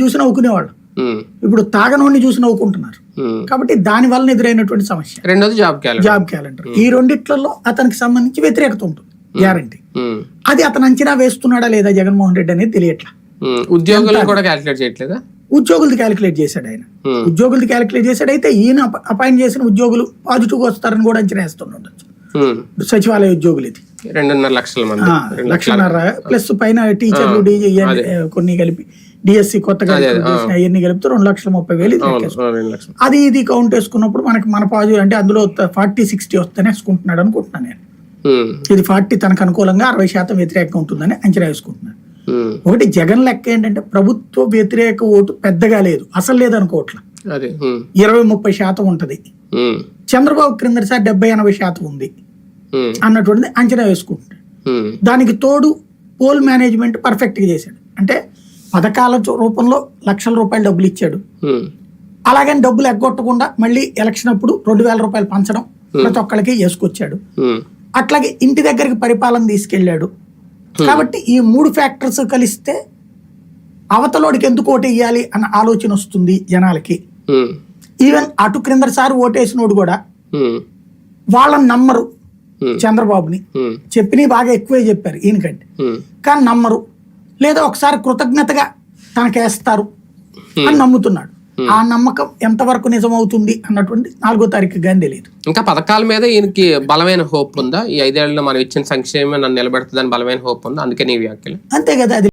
చూసి నవ్వుకునేవాళ్ళు. ఇప్పుడు తాగనోడిని చూసి నవ్వుకుంటున్నారు. కాబట్టి దాని వలన ఎదురైనటువంటి సమస్య. రెండోది జాబ్ క్యాలెండర్. Job calendar. ఈ రెండిట్లలో అతనికి సంబంధించి వ్యతిరేకత ఉంటుంది. గ్యారంటీ. అది అతను అంచనా వేస్తున్నాడా లేదా జగన్మోహన్ రెడ్డి అనేది తెలియట్లా. ఉమ్. ఉద్యోగులను కూడా క్యాలిక్యులేట్ చేయట్లేదా? ఉద్యోగులది క్యాలిక్యులేట్ చేశాడు ఆయన. ఉమ్, ఉద్యోగులది క్యాలిక్యులేట్ చేశాడు. అయితే ఈయన అప- అపాయింట్ చేసిన ఉద్యోగులు పాజిటివ్ వస్తారని కూడా అంచనా వేస్తుండొచ్చు. సచివాలయ ఉద్యోగులు ఇది రెండున్నర లక్షల మంది. లక్షన్నర. ప్లస్ పైన టీచర్లు కొన్ని కలిపి డిఎస్సి కొత్తగా అవన్నీ కలిపితే రెండు లక్షల ముప్పై వేలు అది ఇది కౌంట్ వేసుకున్నప్పుడు మనకి మన పాజిటివ్ అంటే అందులో ఫార్టీ సిక్స్టీ వస్తేనే వేసుకుంటున్నాడు అనుకుంటున్నాను నేను. ఇది ఫార్టీ తనకు అనుకూలంగా అరవై శాతం వ్యతిరేకంగా ఉంటుందని అంచనా వేసుకుంటున్నాను. ఒకటి జగన్ లెక్క ఏంటంటే ప్రభుత్వ వ్యతిరేక ఓటు పెద్దగా లేదు. అసలు లేదనుకోవట్లా ఇరవై ముప్పై శాతం ఉంటది. చంద్రబాబు క్రిందసారి డెబ్బై ఎనభై శాతం ఉంది. అన్నటువంటిది అంచనా వేసుకుంటున్నాడు ఉమ్, దానికి తోడు పోల్ మేనేజ్మెంట్ పర్ఫెక్ట్గా చేశాడు. అంటే పథకాల రూపంలో లక్షల రూపాయలు డబ్బులు ఇచ్చాడు. అలాగని డబ్బులు ఎగ్గొట్టకుండా మళ్ళీ ఎలక్షన్ అప్పుడు రెండు వేల రూపాయలు పంచడం ప్రతి ఒక్కరికి వేసుకొచ్చాడు అట్లాగే ఇంటి దగ్గరికి పరిపాలన తీసుకెళ్ళాడు. కాబట్టి ఈ మూడు ఫ్యాక్టర్స్ కలిస్తే అవతలోడికి ఎందుకు ఓటు వేయాలి అన్న ఆలోచన వస్తుంది జనాలకి. ఈవెన్ అటు క్రిందసారి ఓటేసినోడు కూడా వాళ్ళని నమ్మరు. చంద్రబాబుని ఉమ్, చెప్పినవి బాగా ఎక్కువే చెప్పారు ఈయనకంటే. ఉమ్, కానీ నమ్మరు. లేదా ఒకసారి కృతజ్ఞతగా తనకేస్తారు అని నమ్ముతున్నాడు. ఆ నమ్మకం ఎంతవరకు నిజమవుతుంది అన్నటువంటి నాలుగో తారీఖు కానీ తెలియదు ఇంకా పథకాల మీద ఈయనకి బలమైన హోప్ ఉందా? ఈ ఐదేళ్ళలో మనం ఇచ్చిన సంక్షేమం నన్ను నిలబెడుతుందని బలమైన హోప్ ఉందా? అందుకే నీ వ్యాఖ్యలు. అంతే కదా అది.